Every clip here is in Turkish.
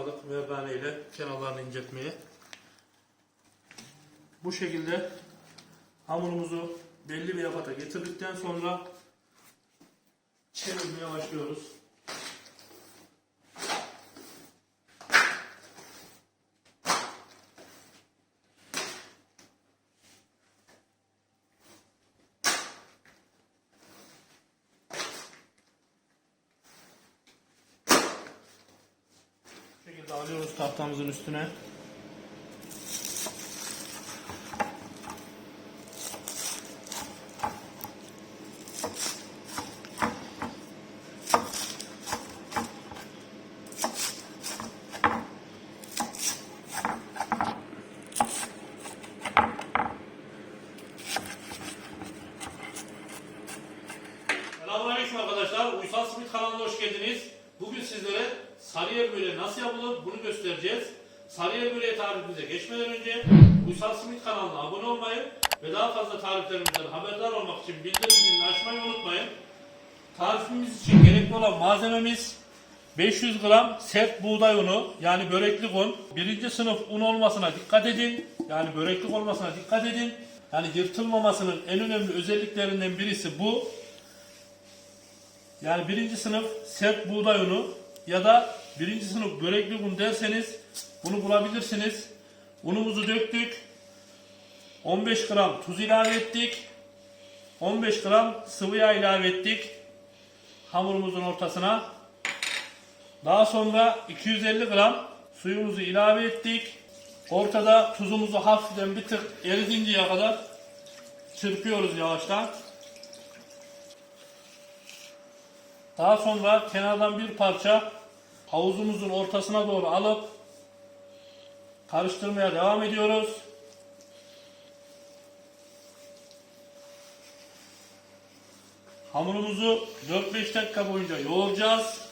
başlamadık merdane ile kenarlarını inceltmeye. Bu şekilde hamurumuzu belli bir yapata getirdikten sonra çevirmeye başlıyoruz. Bu şekilde tahtamızın üstüne. Selamünaleyküm arkadaşlar. Uysal Simit kanalına hoş geldiniz. Bugün sizlere Sarıyer böreği nasıl yapılır bunu göstereceğiz. Sarıyer böreği tarifimize geçmeden önce Uysal Simit kanalına abone olmayı ve daha fazla tariflerimizden haberdar olmak için bildirim zilini açmayı unutmayın. Tarifimiz için gerekli olan malzememiz 500 gram sert buğday unu yani böreklik un. Birinci sınıf un olmasına dikkat edin. Yani böreklik olmasına dikkat edin. Yani yırtılmamasının en önemli özelliklerinden birisi bu. Yani birinci sınıf sert buğday unu ya da birinci sınıf börekli un derseniz bunu bulabilirsiniz. Unumuzu döktük. 15 gram tuz ilave ettik. 15 gram sıvı yağ ilave ettik. Hamurumuzun ortasına. Daha sonra 250 gram suyumuzu ilave ettik. Ortada tuzumuzu hafiften bir tık eridinceye kadar çırpıyoruz yavaştan. Daha sonra kenardan bir parça havuzumuzun ortasına doğru alıp karıştırmaya devam ediyoruz. Hamurumuzu 4-5 dakika boyunca yoğuracağız.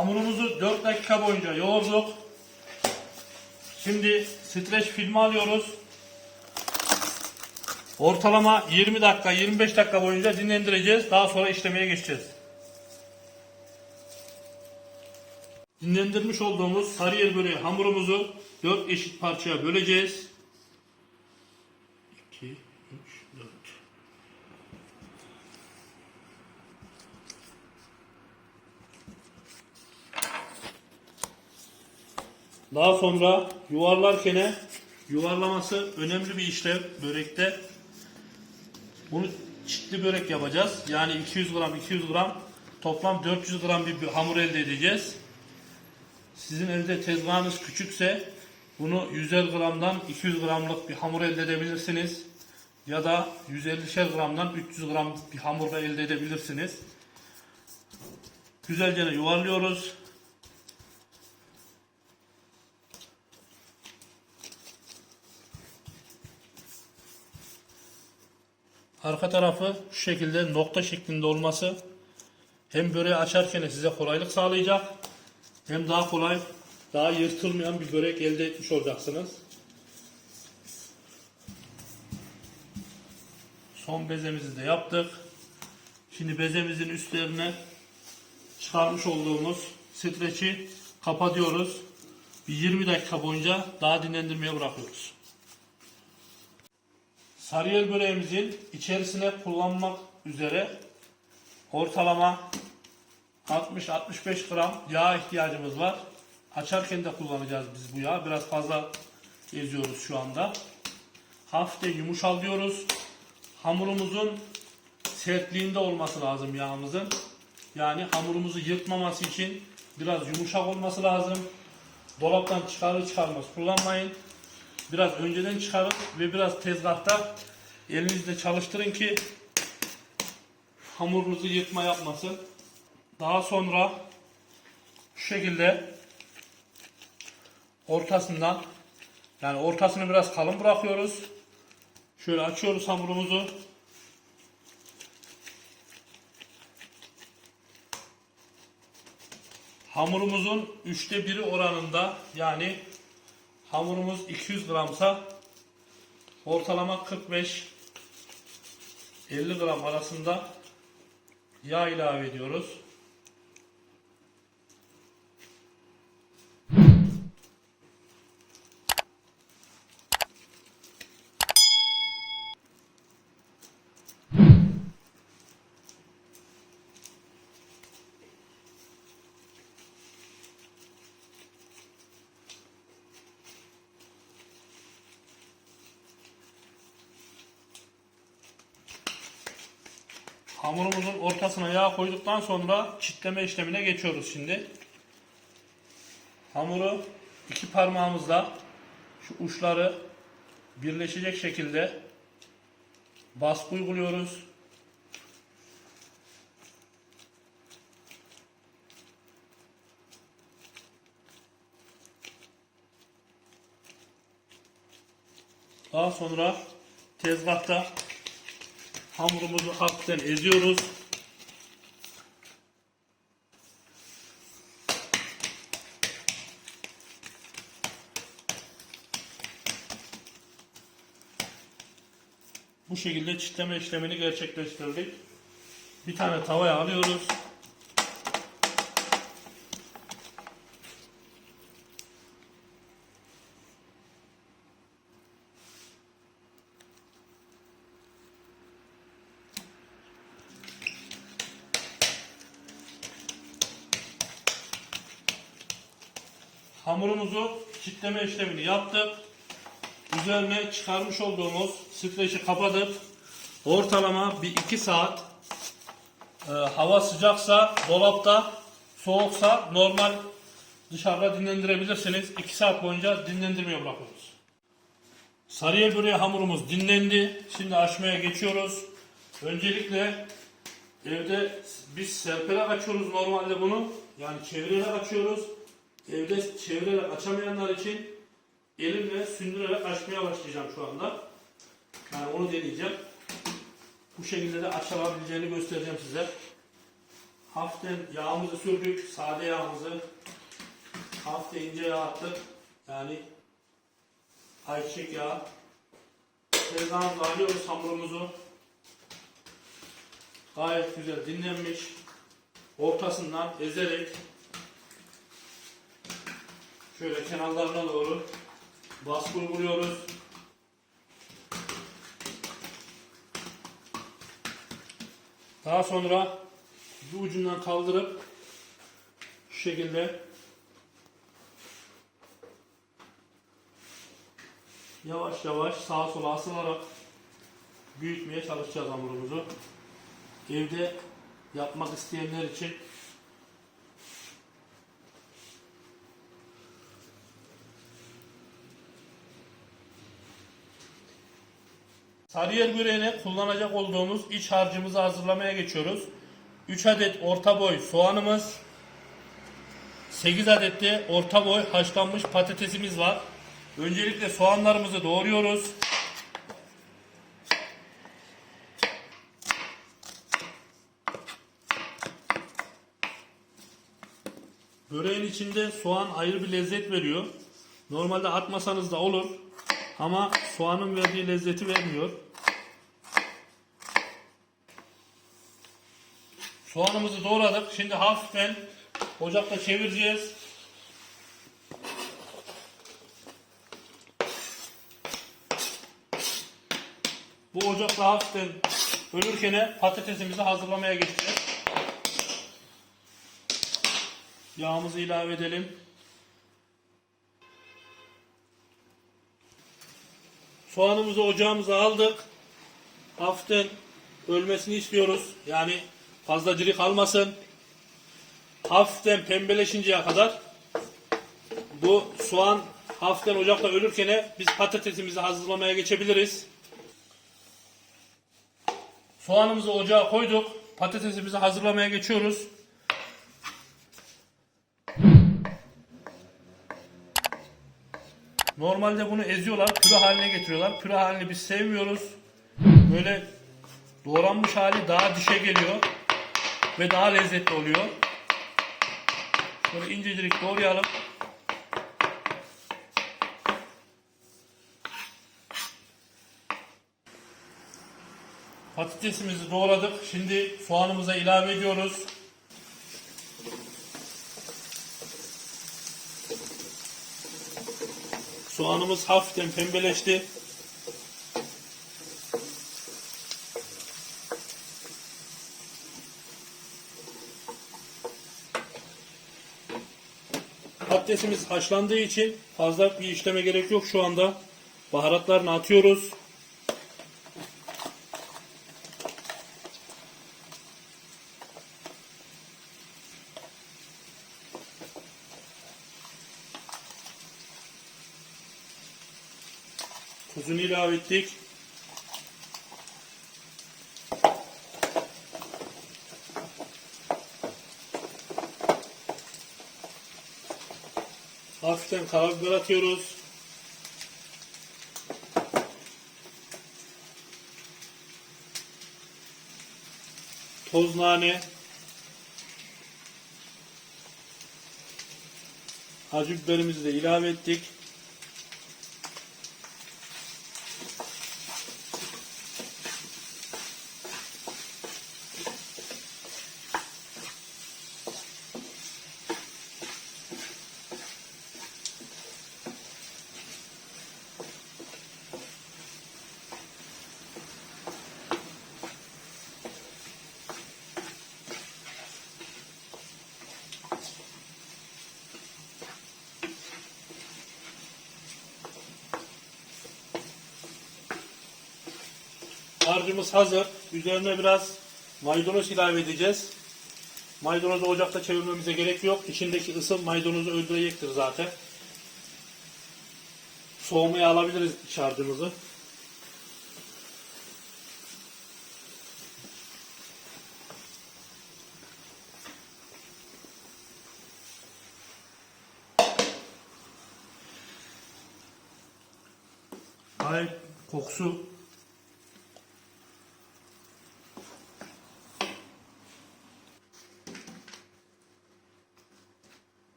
Hamurumuzu 4 dakika boyunca yoğurduk. Şimdi streç filmi alıyoruz. Ortalama 20 dakika 25 dakika boyunca dinlendireceğiz. Daha sonra işlemeye geçeceğiz. Dinlendirmiş olduğumuz sarıyer böreği hamurumuzu 4 eşit parçaya böleceğiz. 2 3 4 Daha sonra yuvarlarken yuvarlaması önemli bir işlem börekte. Bunu çitli börek yapacağız. Yani 200 gram 200 gram toplam 400 gram bir, hamur elde edeceğiz. Sizin evde tezgahınız küçükse bunu 150 gramdan 200 gramlık bir hamur elde edebilirsiniz. Ya da 150 gramdan 300 gram bir hamur elde edebilirsiniz. Güzelce yuvarlıyoruz. Arka tarafı şu şekilde nokta şeklinde olması hem böreği açarken size kolaylık sağlayacak hem daha kolay, daha yırtılmayan bir börek elde etmiş olacaksınız. Son bezemizi de yaptık. Şimdi bezemizin üstlerine çıkarmış olduğumuz streçi kapatıyoruz. Bir 20 dakika boyunca daha dinlendirmeye bırakıyoruz. Sarıyer böreğimizin içerisine kullanmak üzere ortalama 60-65 gram yağ ihtiyacımız var. Açarken de kullanacağız biz bu yağı. Biraz fazla eziyoruz şu anda. Hafifte yumuşalıyoruz. Hamurumuzun sertliğinde olması lazım yağımızın. Yani hamurumuzu yırtmaması için biraz yumuşak olması lazım. Dolaptan çıkarır çıkarmaz kullanmayın biraz önceden çıkarın ve biraz tezgahta elinizle çalıştırın ki hamurunuzu yırtma yapmasın. Daha sonra şu şekilde ortasından yani ortasını biraz kalın bırakıyoruz. Şöyle açıyoruz hamurumuzu. Hamurumuzun üçte biri oranında yani hamurumuz 200 gramsa ortalama 45 50 gram arasında yağ ilave ediyoruz. Hamurumuzun ortasına yağ koyduktan sonra çitleme işlemine geçiyoruz şimdi. Hamuru iki parmağımızla şu uçları birleşecek şekilde baskı uyguluyoruz. Daha sonra tezgahta hamurumuzu hafiften eziyoruz. Bu şekilde çitleme işlemini gerçekleştirdik. Bir tane tavaya alıyoruz. Çitleme işlemini yaptık. Üzerine çıkarmış olduğumuz streçi kapatıp ortalama bir iki saat e, hava sıcaksa dolapta soğuksa normal dışarıda dinlendirebilirsiniz. 2 saat boyunca dinlendirmeye bırakıyoruz. Sarıya böreği hamurumuz dinlendi. Şimdi açmaya geçiyoruz. Öncelikle evde biz serperek açıyoruz normalde bunu. Yani çevirerek açıyoruz. Evde çevirerek açamayanlar için elimle sündürerek açmaya başlayacağım şu anda. Yani onu deneyeceğim. Bu şekilde de açılabileceğini göstereceğim size. Hafiften yağımızı sürdük. Sade yağımızı. Hafiften ince yağ attık. Yani ayçiçek yağı. Tezgahımıza alıyoruz hamurumuzu. Gayet güzel dinlenmiş. Ortasından ezerek şöyle kenarlarına doğru baskı uyguluyoruz. Daha sonra bir ucundan kaldırıp şu şekilde yavaş yavaş sağa sola asılarak büyütmeye çalışacağız hamurumuzu. Evde yapmak isteyenler için Sarıyer böreğine kullanacak olduğumuz iç harcımızı hazırlamaya geçiyoruz. 3 adet orta boy soğanımız, 8 adet de orta boy haşlanmış patatesimiz var. Öncelikle soğanlarımızı doğruyoruz. Böreğin içinde soğan ayrı bir lezzet veriyor. Normalde atmasanız da olur. Ama soğanın verdiği lezzeti vermiyor. Soğanımızı doğradık. Şimdi hafiften ocakta çevireceğiz. Bu ocakta hafiften ölürken patatesimizi hazırlamaya geçeceğiz. Yağımızı ilave edelim. Soğanımızı ocağımıza aldık. Hafiften ölmesini istiyoruz. Yani fazla diri kalmasın. Hafiften pembeleşinceye kadar bu soğan hafiften ocakta ölürken biz patatesimizi hazırlamaya geçebiliriz. Soğanımızı ocağa koyduk. Patatesimizi hazırlamaya geçiyoruz. Normalde bunu eziyorlar, püre haline getiriyorlar. Püre halini biz sevmiyoruz. Böyle doğranmış hali daha dişe geliyor ve daha lezzetli oluyor. Böyle incecik doğrayalım. Patatesimizi doğradık. Şimdi soğanımıza ilave ediyoruz. Soğanımız hafiften pembeleşti. Patatesimiz haşlandığı için fazla bir işleme gerek yok şu anda. Baharatlarını atıyoruz. Tuzunu ilave ettik. Hafiften karabiber atıyoruz. Toz nane. Acı biberimizi de ilave ettik. Harcımız hazır. Üzerine biraz maydanoz ilave edeceğiz. Maydanozu ocakta çevirmemize gerek yok. İçindeki ısı maydanozu öldürecektir zaten. Soğumaya alabiliriz iç harcımızı. Gayet kokusu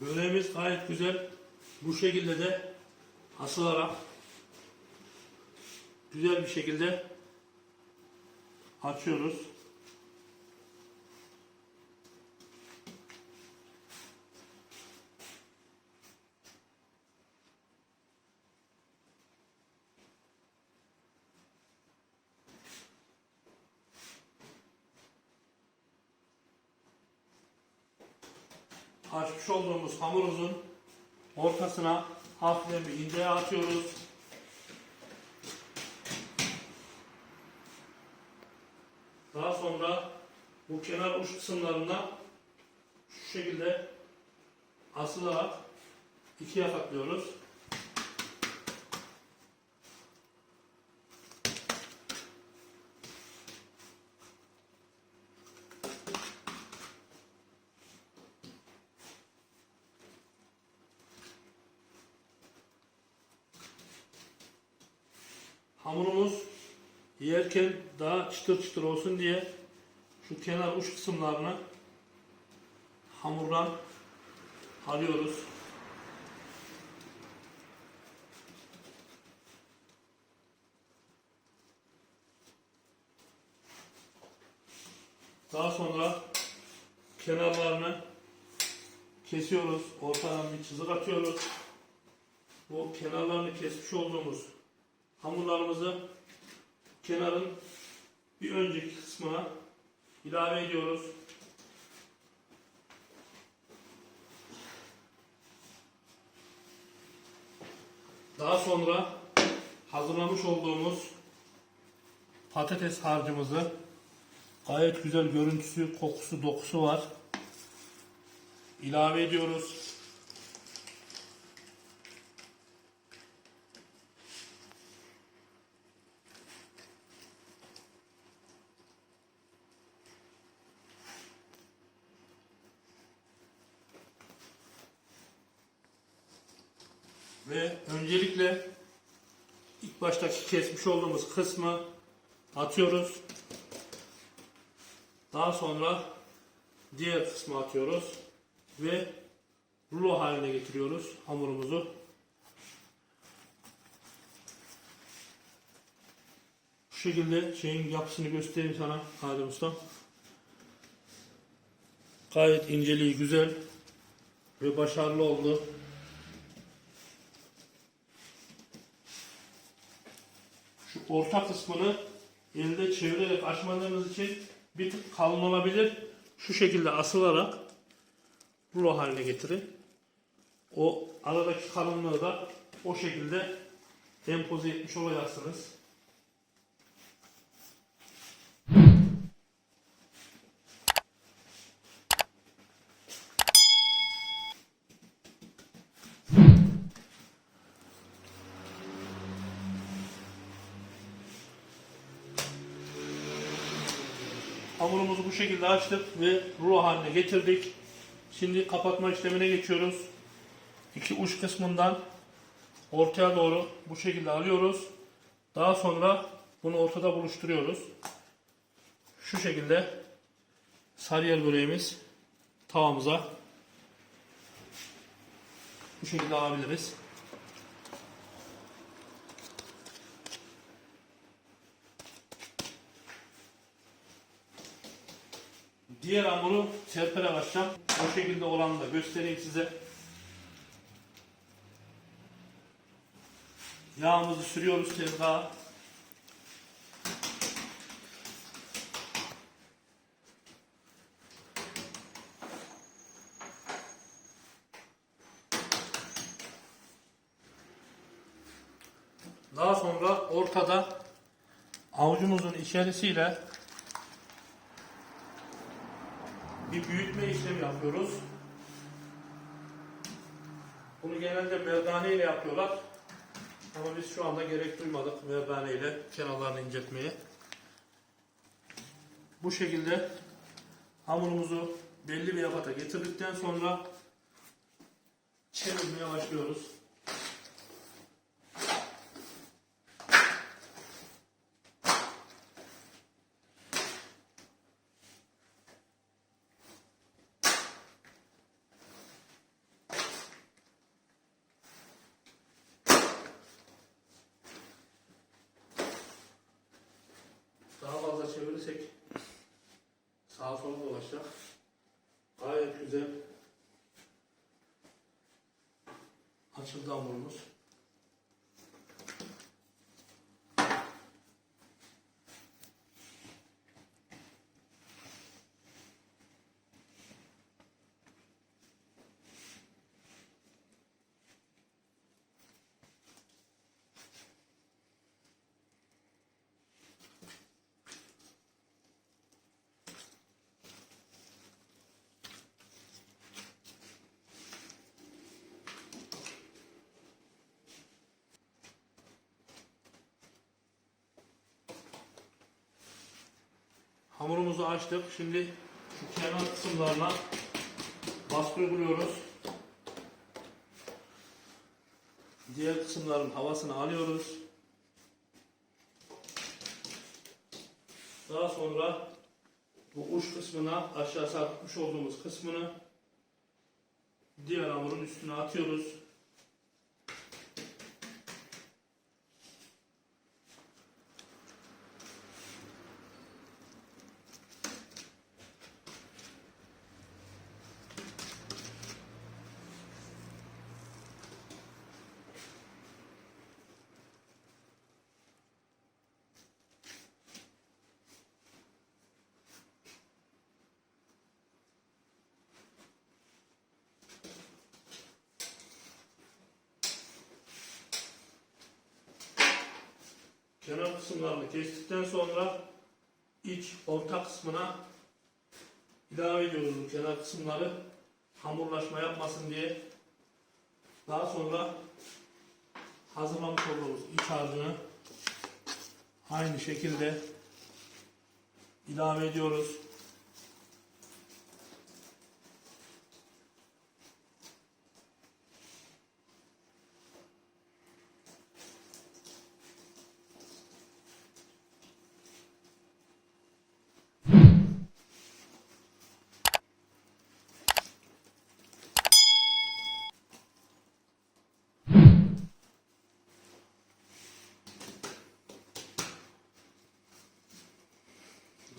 Böreğimiz gayet güzel. Bu şekilde de asılarak güzel bir şekilde açıyoruz. açmış olduğumuz hamurumuzun ortasına hafiften bir ince atıyoruz. Daha sonra bu kenar uç kısımlarına şu şekilde asılarak ikiye katlıyoruz. Hamurumuz yerken daha çıtır çıtır olsun diye şu kenar uç kısımlarını hamurdan alıyoruz. Daha sonra kenarlarını kesiyoruz. Ortadan bir çizik atıyoruz. Bu kenarlarını kesmiş olduğumuz hamurlarımızı kenarın bir önceki kısmına ilave ediyoruz. Daha sonra hazırlamış olduğumuz patates harcımızı gayet güzel görüntüsü, kokusu, dokusu var. İlave ediyoruz. Ve öncelikle ilk baştaki kesmiş olduğumuz kısmı atıyoruz. Daha sonra diğer kısmı atıyoruz ve rulo haline getiriyoruz hamurumuzu. Şu şekilde şeyin yapısını göstereyim sana Adem Usta. Gayet inceliği güzel ve başarılı oldu. Orta kısmını elde çevirerek açmadığımız için bir tık kalın olabilir. Şu şekilde asılarak rulo haline getirin. O aradaki kalınlığı da o şekilde empoze etmiş olacaksınız. Hamurumuzu bu şekilde açtık ve rulo haline getirdik. Şimdi kapatma işlemine geçiyoruz. İki uç kısmından ortaya doğru bu şekilde alıyoruz. Daha sonra bunu ortada buluşturuyoruz. Şu şekilde sarıyer böreğimiz tavamıza bu şekilde alabiliriz. Diğer hamuru serperek açacağım. O şekilde olanı da göstereyim size. Yağımızı sürüyoruz tezgaha. Daha sonra ortada avucumuzun içerisiyle bir büyütme işlemi yapıyoruz. Bunu genelde merdane ile yapıyorlar. Ama biz şu anda gerek duymadık merdane ile kenarlarını inceltmeye. Bu şekilde hamurumuzu belli bir yapata getirdikten sonra çevirmeye başlıyoruz. Daha fazla çevirirsek dolaşacak. Gayet güzel. Açıldı hamurumuz. Hamurumuzu açtık. Şimdi şu kenar kısımlarına baskı uyguluyoruz. Diğer kısımların havasını alıyoruz. Daha sonra bu uç kısmına aşağı sarkmış olduğumuz kısmını diğer hamurun üstüne atıyoruz. Kenar kısımlarını kestikten sonra iç orta kısmına ilave ediyoruz kenar kısımları hamurlaşma yapmasın diye. Daha sonra hazırlamış olduğumuz iç harcını aynı şekilde ilave ediyoruz.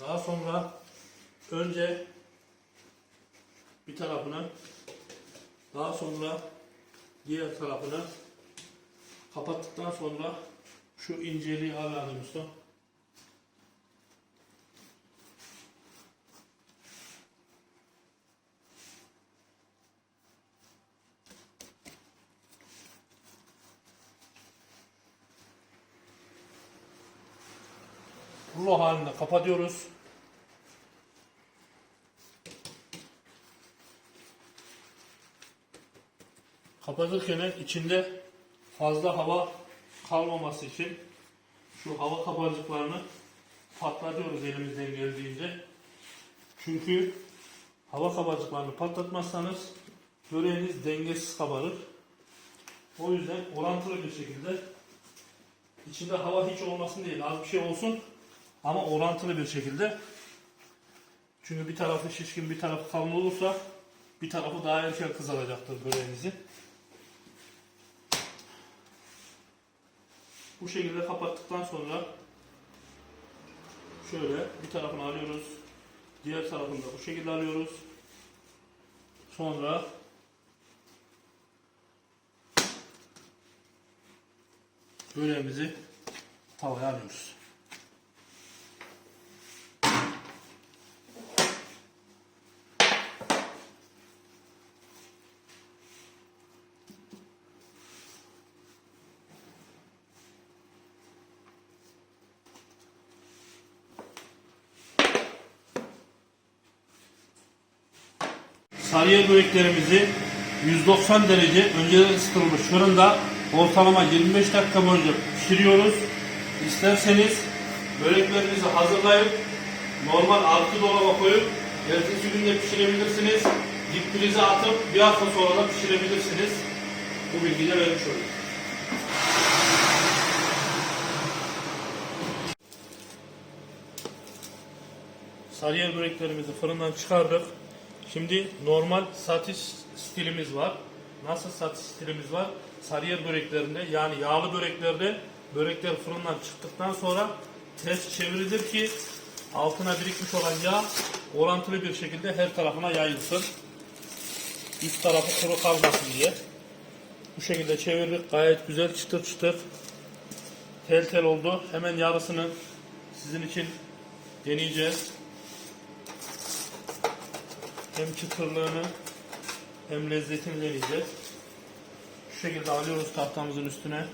Daha sonra önce bir tarafına daha sonra diğer tarafına kapattıktan sonra şu inceliği hala Mustafa. rulo halinde kapatıyoruz. Kapatırken içinde fazla hava kalmaması için şu hava kabarcıklarını patlatıyoruz elimizden geldiğince. Çünkü hava kabarcıklarını patlatmazsanız böreğiniz dengesiz kabarır. O yüzden orantılı bir şekilde içinde hava hiç olmasın değil az bir şey olsun ama orantılı bir şekilde. Çünkü bir tarafı şişkin bir tarafı kalın olursa bir tarafı daha erken kızaracaktır böreğinizin. Bu şekilde kapattıktan sonra şöyle bir tarafını alıyoruz. Diğer tarafını da bu şekilde alıyoruz. Sonra böreğimizi tavaya alıyoruz. Sarıyer böreklerimizi 190 derece önceden ısıtılmış fırında ortalama 25 dakika boyunca pişiriyoruz. İsterseniz böreklerinizi hazırlayıp normal arka dolaba koyup ertesi günde pişirebilirsiniz. Dip atıp bir hafta sonra da pişirebilirsiniz. Bu bilgiyi de vermiş olayım. Sarıyer böreklerimizi fırından çıkardık. Şimdi normal satış stilimiz var. Nasıl satış stilimiz var? Sarıyer böreklerinde yani yağlı böreklerde börekler fırından çıktıktan sonra ters çevirilir ki altına birikmiş olan yağ orantılı bir şekilde her tarafına yayılsın. Üst tarafı kuru kalmasın diye. Bu şekilde çevirdik. Gayet güzel çıtır çıtır. Tel tel oldu. Hemen yarısını sizin için deneyeceğiz. Hem çıtırlığını hem lezzetini deneyeceğiz. Şu şekilde alıyoruz tahtamızın üstüne.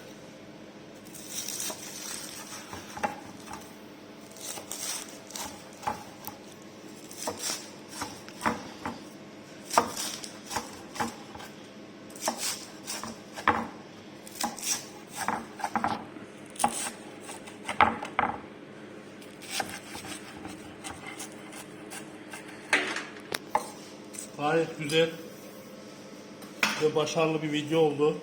Gayet güzel ve başarılı bir video oldu.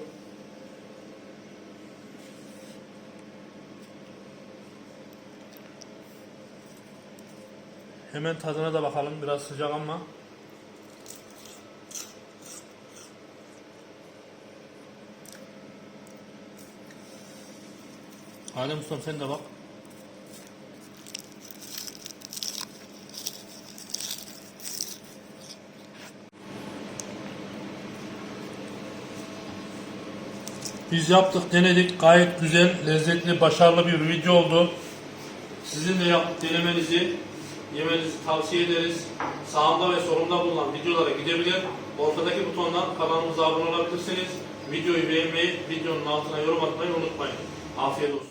Hemen tadına da bakalım. Biraz sıcak ama. Adem Ustam sen de bak. Biz yaptık, denedik. Gayet güzel, lezzetli, başarılı bir video oldu. Sizin de yapıp denemenizi, yemenizi tavsiye ederiz. Sağımda ve solumda bulunan videolara gidebilir. Ortadaki butondan kanalımıza abone olabilirsiniz. Videoyu beğenmeyi, videonun altına yorum atmayı unutmayın. Afiyet olsun.